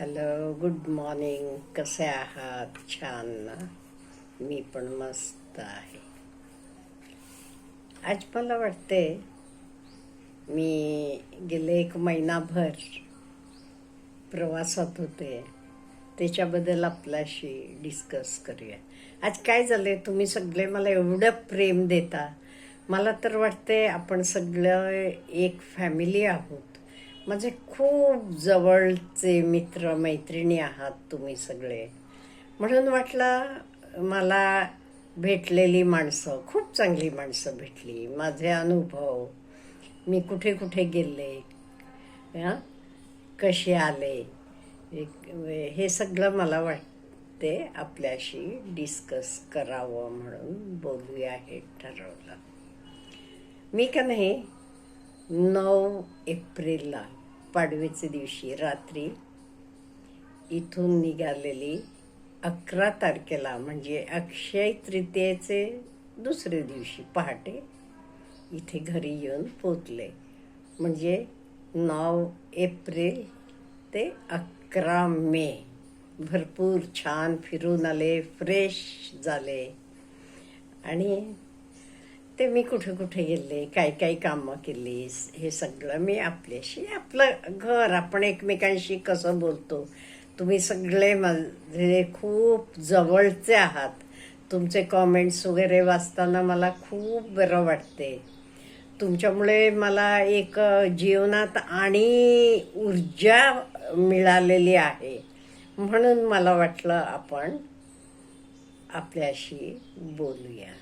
Hello good morning कसे आहात? छान ना? मी पण मस्त आहे. आज मला वाटते मी गेले एक महिनाभर प्रवासात होते. त्याच्याबद्दल आपल्याशी डिस्कस करूया. आज काय झालंय? तुम्ही सगळे मला एवढं प्रेम देता. मला तर वाटते आपण सगळं एक फॅमिली आहोत. माझे खूप जवळचे मित्र मैत्रिणी आहात तुम्ही सगळे. म्हणून वाटलं मला भेटलेली माणसं खूप चांगली माणसं भेटली. माझे अनुभव मी कुठे कुठे गेले हां कसे आले हे सगळं मला वाटते आपल्याशी डिस्कस करावं म्हणून बोलूया हे ठरवलं. मी का नाही नऊ एप्रिलला पाडव्याच्या दिवशी रात्री इथून निघालेली अकरा तारखेला म्हणजे अक्षय तृतीयेचे दुसरे दिवशी पहाटे इथे घरी येऊन पोचले म्हणजे नऊ एप्रिल ते अकरा मे. भरपूर छान फिरून आले फ्रेश झाले. आणि ते मी कुठे कुठे गेले काय काय कामं केलीस हे सगळं मी आपल्याशी आपलं घर आपण एकमेकांशी कसं बोलतो तुम्ही सगळे माझे खूप जवळचे आहात. तुमचे कॉमेंट्स वगैरे वाचताना मला खूप बरं वाटते. तुमच्यामुळे मला एक जीवनात आणि ऊर्जा मिळालेली आहे. म्हणून मला वाटलं आपण आपल्याशी बोलूया.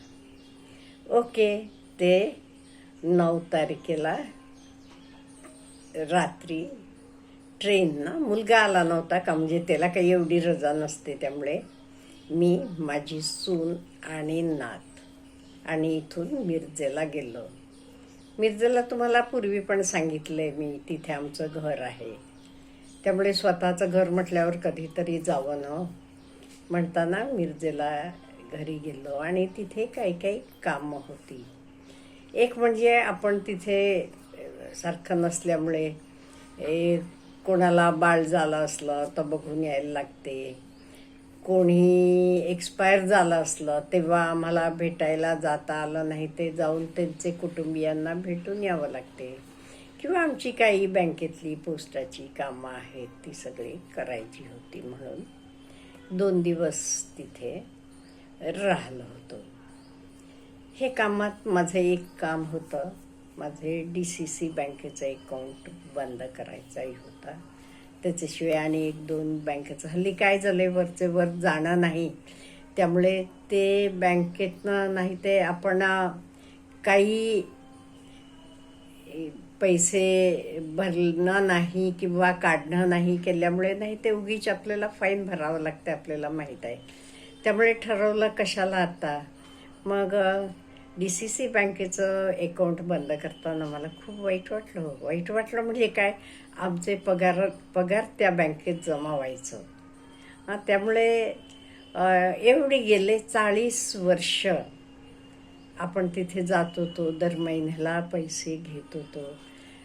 ओके ते नऊ तारखेला रात्री ट्रेन ना मुलगा आला नव्हता का? म्हणजे त्याला काही एवढी रजा नसते त्यामुळे. मी माझी सून आणि नात आणि इथून मिरजेला गेलो. मिरजेला तुम्हाला पूर्वी पण सांगितलंय मी तिथे आमचं घर आहे. त्यामुळे स्वतःचं घर म्हटल्यावर कधीतरी जावं ना. म्हणताना मिरजेला घरी गेलो आणि तिथे काही काही कामं होती. एक म्हणजे आपण तिथे सारखं नसल्यामुळे ए, कोणाला बाळ झालं असलं तर बघून यायला लागते. कोणी एक्सपायर झालं असलं तेव्हा आम्हाला भेटायला जाता आलं नाही ते जाऊन त्यांचे कुटुंबियांना भेटून यावं लागते. किंवा आमची काही बँकेतली पोस्टाची कामं आहेत ती सगळी करायची होती म्हणून. दोन दिवस तिथे. राहिलो होतो. हे कामात माझं एक काम होतं. माझे डी सी सी बँकेचं अकाउंट बंद करायचाही होता. त्याच्याशिवाय आणि एक दोन बँकेचं हल्ली काय झालंय वरचे वर जाणं नाही. त्यामुळे ते बँकेतनं नाही ते आपण काही पैसे भरणं नाही किंवा काढणं नाही केल्यामुळे नाही ते उगीच आपल्याला फाईन भरावं लागते आपल्याला माहीत आहे. त्यामुळे ठरवलं कशाला आता? मग डी सी सी बँकेचं अकाउंट बंद करताना मला खूप वाईट वाटलं हो. वाईट वाटलं म्हणजे काय? आमचे पगार पगार त्या बँकेत जमा व्हायचं. हां त्यामुळे एवढे एवढी गेले चाळीस वर्ष. आपण तिथे जात होतो दर महिन्याला पैसे घेत होतो.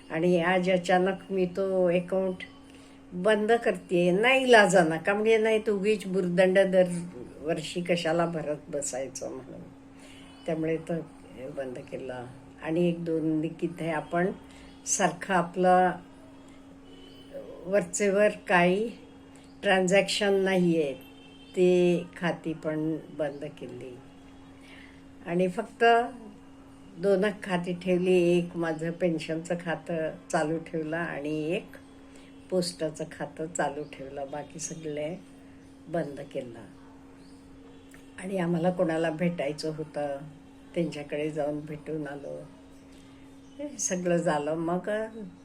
आणि आज अचानक मी तो अकाउंट बंद करते नाही लाजाना. का म्हणजे नाही तू उगीच बुरदंड दर वर्षी कशाला भरत बसायचं म्हणून. त्यामुळे तो बंद केला. आणि एक दोन तिथे आपण सारखं आपलं वरचेवर काही ट्रान्झॅक्शन नाही आहे ते खाती पण बंद केली. आणि फक्त दोनच खाती ठेवली. एक माझं पेन्शनचं खातं चालू ठेवलं आणि एक पोस्टाचं खातं चालू ठेवलं बाकी सगळे बंद केलं. आणि आम्हाला कोणाला भेटायचं होतं त्यांच्याकडे जाऊन भेटून आलो. हे सगळं झालं. मग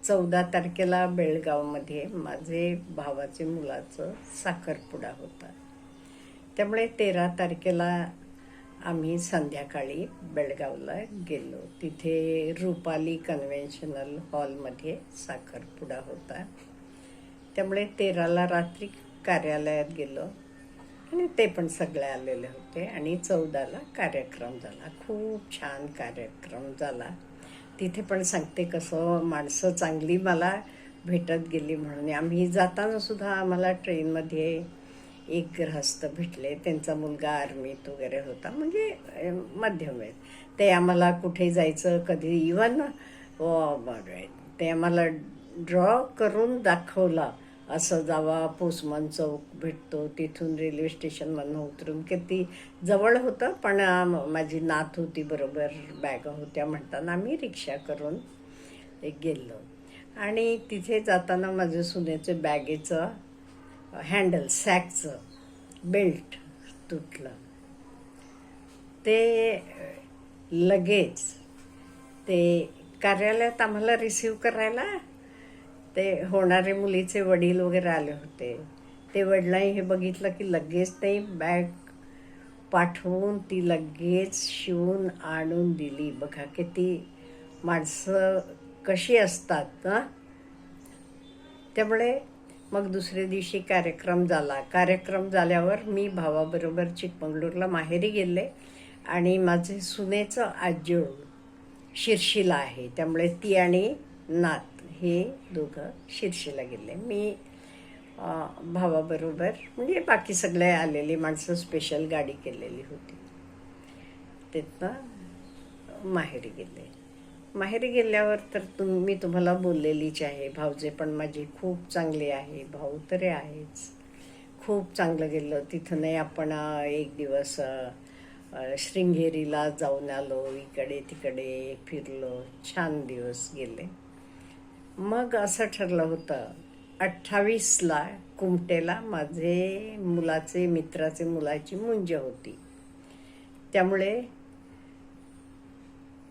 चौदा तारखेला बेळगावमध्ये माझे भावाचे मुलाचं साखरपुडा होता. त्यामुळे तेरा तारखेला आम्ही संध्याकाळी बेळगावला गेलो. तिथे रुपाली कन्व्हेन्शनल हॉलमध्ये साखरपुडा होता. त्यामुळे तेराला रात्री कार्यालयात गेलो. आणि ते पण सगळे आलेले होते. आणि चौदाला कार्यक्रम झाला. खूप छान कार्यक्रम झाला. तिथे पण सांगते कसं माणसं चांगली मला भेटत गेली म्हणून. आम्ही जाताना सुद्धा आम्हाला ट्रेनमध्ये एक ग्रहस्थ भेटले. त्यांचा मुलगा आर्मीत वगैरे होता. म्हणजे मध्यम आहेत ते आम्हाला कुठे जायचं कधी इवन ते आम्हाला ड्रॉ करून दाखवला. असं जावा पोसमन चौक भेटतो तिथून रेल्वे स्टेशनमधनं उतरून. किती जवळ होतं पण माझी नात होती बरोबर बॅग होत्या म्हणताना आम्ही रिक्षा करून गेलो. आणि तिथे जाताना माझं सुनेचं बॅगेचं हँडल सॅकचं बेल्ट तुटलं. ते लगेच ते कार्यालयात आम्हाला रिसीव करायला ते होणारे मुलीचे वडील वगैरे आले होते. ते वडिलांनी हे बघितलं की लगेच ते बॅग पाठवून ती लगेच शिवून आणून दिली. बघा किती माणसं कशी असतात ना त्यामुळे मग दुसऱ्या दिवशी कार्यक्रम झाला. कार्यक्रम झाल्यावर मी भावाबरोबर चिकमंगळूरला माहेरी गेले आणि माझे सुनेचं आजोळ शिर्शीला आहे. त्यामुळे ती आणि नात हे दोघं शिर्शीला गेले. मी भावाबरोबर म्हणजे बाकी सगळे आलेली माणसं स्पेशल गाडी केलेली होती. तिथनं माहेरी गेले. माहेरी गेल्यावर तर तुम मी तुम्हाला बोललेलीच आहे. भाऊजे पण माझी खूप चांगली आहे. भाऊ तरी आहेच. खूप चांगलं गेलं. तिथं नाही आपण एक दिवस शृंगेरीला जाऊन आलो. इकडे तिकडे फिरलो. छान दिवस गेले. मग असं ठरलं होतं अठ्ठावीसला कुमटेला माझे मुलाचे मित्राचे मुलाची मुंज होती. त्यामुळे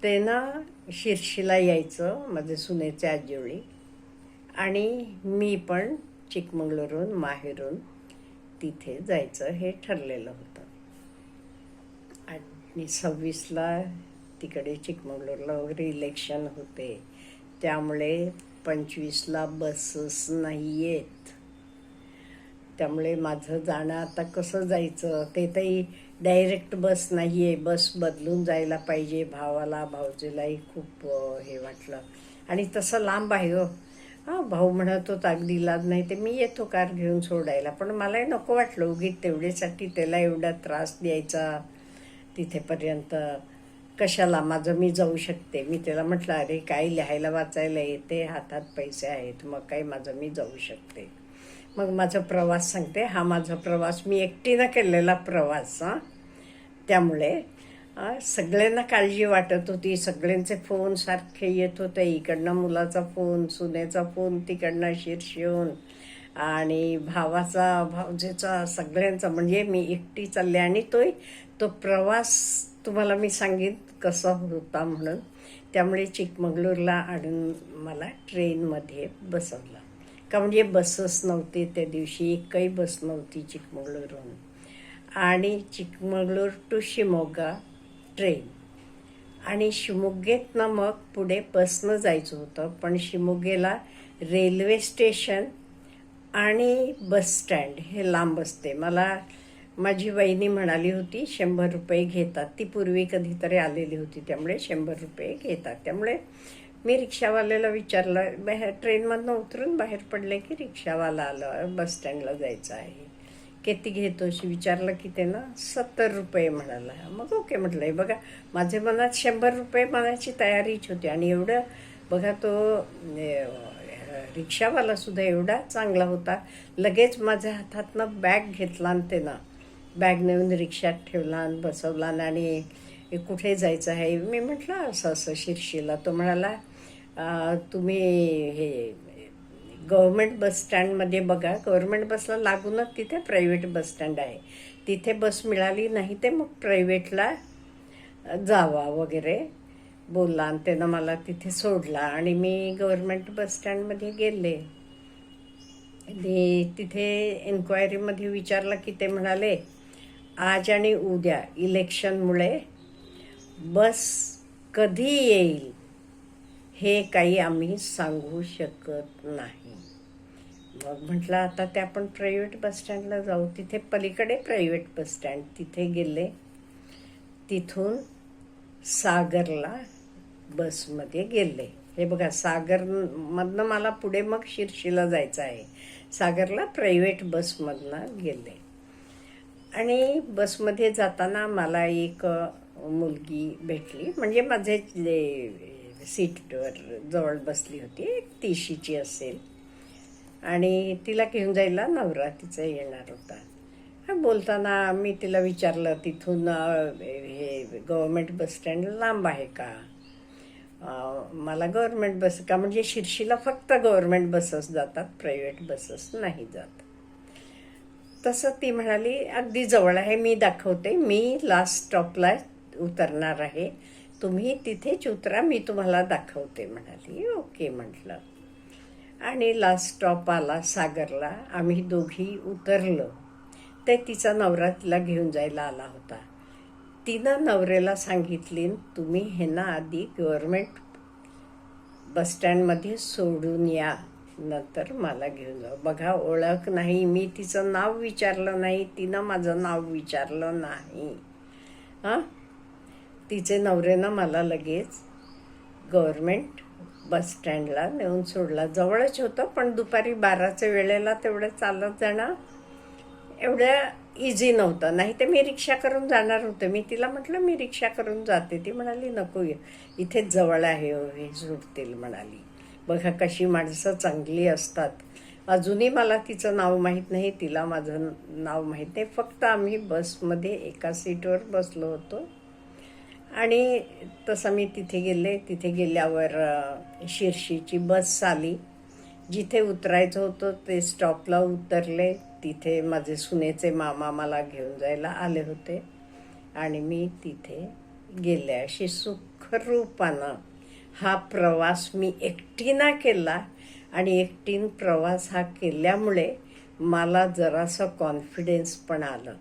ते ना शिर्शीला यायचं माझे सुनेचे आजोळी. आणि मी पण चिकमंगळूरून माहेरून तिथे जायचं हे ठरलेलं होतं. आणि सव्वीसला तिकडे चिकमंगळूरला वगैरे इलेक्शन होते. त्यामुळे पंचवीसला बसेस नाही आहेत त्यामुळे माझं जाणं आता कसं जायचं? ते तरी डायरेक्ट बस नाही आहे बस बदलून जायला पाहिजे. भावाला भाऊजीलाही खूप हे वाटलं. आणि तसं लांब आहे हो. हां भाऊ म्हणत होता अगदी इलाज नाही ते मी येतो कार घेऊन सोडायला. पण मलाही नको वाटलं उगीत तेवढ्यासाठी त्याला एवढा त्रास द्यायचा. तिथेपर्यंत कशाला माझं मी जाऊ शकते? मी त्याला म्हटलं अरे काय लिहायला वाचायला येते? हातात पैसे आहेत मग काही माझं मी जाऊ शकते? मग माझा प्रवास सांगते. हा माझा प्रवास मी एकटीनं केलेला प्रवास हां. त्यामुळे सगळ्यांना काळजी वाटत होती. सगळ्यांचे फोन सारखे येत होते. इकडनं मुलाचा फोन सुनेचा फोन तिकडनं शिरशिवून आणि भावाचा भावजेचा सगळ्यांचा. म्हणजे मी एकटी चालले आणि तोही तो प्रवास तुम्हाला मी सांगेन कसा होता म्हणून. त्यामुळे चिकमंगळूरला आणून मला ट्रेनमध्ये बसवलं. का म्हणजे बसच नव्हते त्या दिवशी एकही बस नव्हती चिकमंगळूरहून आणि चिकमंगळूर टू शिमोगा ट्रेन आणि शिमोगेतनं मग पुढे बसनं जायचं होतं पण शिमोगेला रेल्वे स्टेशन आणि बस स्टँड हे लांब असते. मला माझी वहिनी म्हणाली होती शंभर रुपये घेतात. ती पूर्वी कधीतरी आलेली होती त्यामुळे शंभर रुपये घेतात. त्यामुळे मी रिक्षावाल्याला विचारलं बाहेर ट्रेनमधनं उतरून बाहेर पडले की रिक्षावाला आलं बस स्टँडला जायचं आहे? किती घेतो? अशी विचारलं की ते ना सत्तर रुपये म्हणाला. मग ओके म्हटलं आहे बघा माझ्या मनात शंभर रुपये मनाची तयारीच होती आणि एवढं बघा तो रिक्षावालासुद्धा रिक्षावाला सुद्धा एवढा चांगला होता. लगेच माझ्या हातातनं बॅग घेतला आणि ते ना बॅग नेऊन रिक्षात ठेवला आणि बसवला आणि कुठे जायचं आहे? मी म्हटलं असं असं शिर्शीला. तो म्हणाला तुम्ही हे गव्हर्मेंट बसस्टँडमध्ये बघा. गव्हर्मेंट बसला लागूनच तिथे प्रायव्हेट बसस्टँड आहे. तिथे बस मिळाली नाही ते मग प्रायव्हेटला जावा वगैरे बोलला. आणि त्यानं मला तिथे सोडला. आणि मी गव्हर्मेंट बसस्टँडमध्ये गेले. तिथे एन्क्वायरीमध्ये विचारलं की ते म्हणाले आज आणि उद्या इलेक्शनमुळे बस कधी येईल हे काही आम्ही सांगू शकत नाही. मग म्हटलं आता ते आपण प्रायव्हेट बसस्टँडला जाऊ. तिथे पलीकडे प्रायव्हेट बसस्टँड तिथे गेले. तिथून सागरला बसमध्ये गेले. हे बघा सागरमधनं मला पुढे मग शिर्शीला जायचं आहे. सागरला प्रायव्हेट बसमधनं गेले. आणि बसमध्ये जाताना मला एक मुलगी भेटली. म्हणजे माझे जे सीटवर जवळ बसली होती. एक तिशीची असेल. आणि तिला घेऊन जायला नवरा तिचा येणार होता. बोलताना मी तिला विचारलं तिथून हे गव्हर्मेंट बसस्टँड लांब आहे का? मला गव्हर्मेंट बस का? म्हणजे शिर्शीला फक्त गव्हर्मेंट बसेस जातात प्रायव्हेट बसेस नाही जात. तसं ती म्हणाली अगदी जवळ आहे मी दाखवते मी लास्ट स्टॉपला उतरणार आहे. तुम्ही तिथेच उतरा मी तुम्हाला दाखवते म्हणाली. ओके म्हटलं. आणि लास्ट स्टॉप आला सागरला. आम्ही दोघी उतरलो. ते तिचा नवरा तिला घेऊन जायला आला होता. तिनं नवऱ्याला सांगितली तुम्ही हे ना आधी गव्हर्मेंट बसस्टँडमध्ये सोडून या. नंतर मला घेऊन जाऊ. बघा ओळख नाही. मी तिचं नाव विचारलं नाही. तिनं माझं नाव विचारलं नाही. हां? तिचे नवरेनं मला लगेच गव्हर्मेंट बस स्टँडला नेऊन सोडला. जवळच होतं पण दुपारी बाराच्या वेळेला तेवढं चालत जाणं एवढं इझी नव्हतं. नाही तर मी रिक्षा करून जाणार होते. मी तिला म्हटलं मी रिक्षा करून जाते. ती म्हणाली नको ये इथे जवळ आहे. हे सोडतील म्हणाली. बघा कशी माणसं चांगली असतात. अजूनही मला तिचं नाव माहीत नाही तिला माझं नाव माहीत नाही. फक्त आम्ही बसमध्ये एका सीटवर बसलो होतो. आणि तसं मी तिथे गेले. तिथे गेल्यावर शिरशीची बस आली. जिथे उतरायचं होतं ते स्टॉपला उतरले. तिथे माझे सुनेचे मामा मला घेऊन जायला आले होते. आणि मी तिथे गेले अशी सुखरूपानं हा प्रवास मी एकटीनं केला आणि एकटीन प्रवास हा केल्यामुळे मला जरासं कॉन्फिडन्स पण आलं.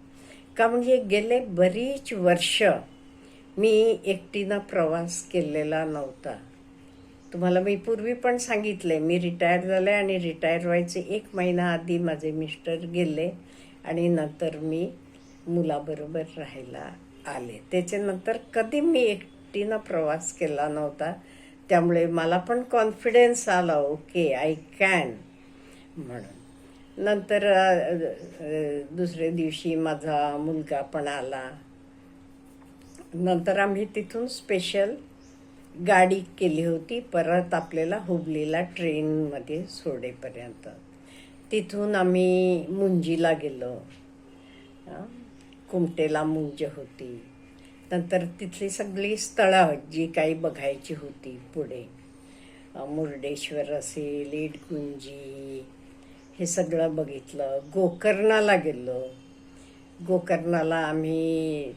का म्हणजे गेले बरीच वर्ष मी एकटीनं प्रवास केलेला नव्हता. तुम्हाला मी पूर्वी पण सांगितले मी रिटायर झाले आणि रिटायर व्हायचे एक महिना आधी माझे मिस्टर गेले आणि नंतर मी मुलाबरोबर राहायला आले. त्याच्यानंतर कधी मी एकटीनं प्रवास केला नव्हता त्यामुळे मला पण कॉन्फिडन्स आला ओके आय कॅन म्हणून. नंतर दुसऱ्या दिवशी माझा मुलगा पण आला. नंतर आम्ही तिथून स्पेशल गाडी केली होती. परत आपल्याला हुबलीला ट्रेनमध्ये सोडेपर्यंत. तिथून आम्ही मुंजीला गेलो. कुमटेला मुंज होती. नंतर तिथली सगळी स्थळं जी काही बघायची होती पुढे. मुर्डेश्वर असेल इटगुंजी हे सगळं बघितलं. गोकर्णाला गेलो. गोकर्णाला आम्ही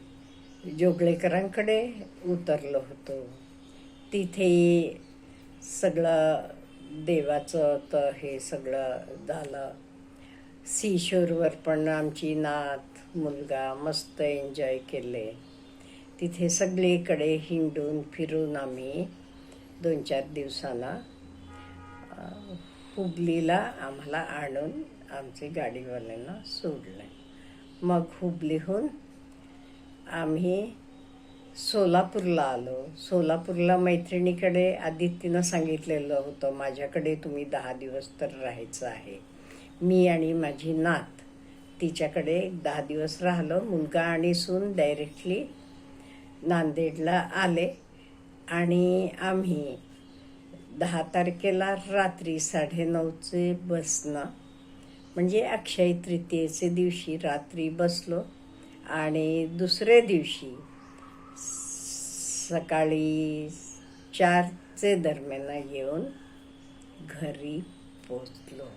जोगळेकरांकडे उतरलो होतो. तिथे सगळं देवाचं तर हे सगळं झालं. सीशोरवर पण आमची नात मुलगा मस्त एन्जॉय केले. तिथे सगळीकडे हिंडून फिरून आम्ही दोन चार दिवसांना हुबलीला आम्हाला आणून आमची गाडीवाल्यांना सोडलं. मग हुबलीहून आम्ही सोलापूरला आलो. सोलापूरला मैत्रिणीकडे आदित्यनं सांगितलेलं होतं माझ्याकडे तुम्ही दहा दिवस तर राहायचं आहे. मी आणि माझी नात तिच्याकडे एक दहा दिवस राहिलो. मुलगा आणि सून डायरेक्टली नांदेडला आले आणि आम्ही दहा तारखेला रात्री साडेनऊचे बसनं म्हणजे अक्षय तृतीयेचे दिवशी रात्री बसलो आणि दुसऱ्या दिवशी सकाळी चारचे दरम्यान येऊन घरी पोचलो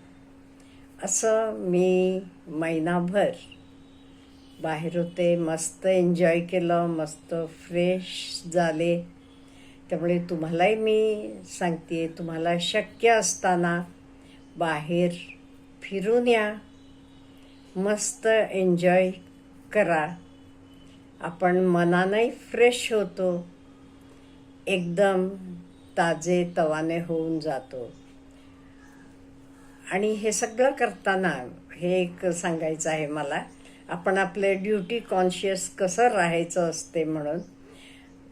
असं मी महिनाभर बाहेर होते मस्त एन्जॉय केलं मस्त फ्रेश झाले. त्यामुळे तुम्हालाही मी सांगते तुम्हाला शक्य असताना बाहेर फिरून या. मस्त एन्जॉय करा. आपण मनानंही फ्रेश होतो. एकदम ताजे तवाने होऊन जातो. आणि हे सगळं करताना हे एक सांगायचं आहे मला. आपण आपले ड्युटी कॉन्शियस कसं राहायचं असते म्हणून.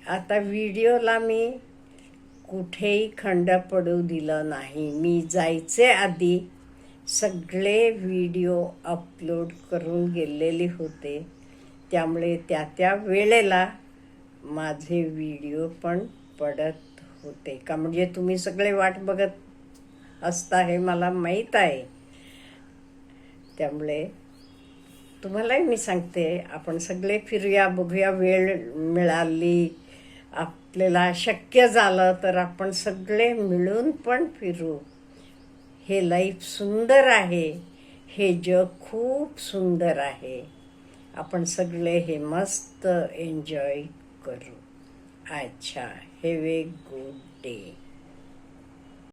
आता व्हिडिओला मी कुठेही खंड पडू दिलं नाही. मी जायचे आधी सगळे व्हिडिओ अपलोड करून गेलेले होते. त्यामुळे त्या त्या वेळेला माझे व्हिडिओ पण पडत होते. का म्हणजे तुम्ही सगळे वाट बघत असता हे मला माहीत आहे. त्यामुळे तुम्हालाही मी सांगते आपण सगळे फिरूया बघूया वेळ मिळाली आपल्याला शक्य झालं तर आपण सगळे मिळून पण फिरू. हे लाईफ सुंदर आहे हे जग खूप सुंदर आहे. आपण सगळे हे मस्त एन्जॉय करू. अच्छा हॅव ए गुड डे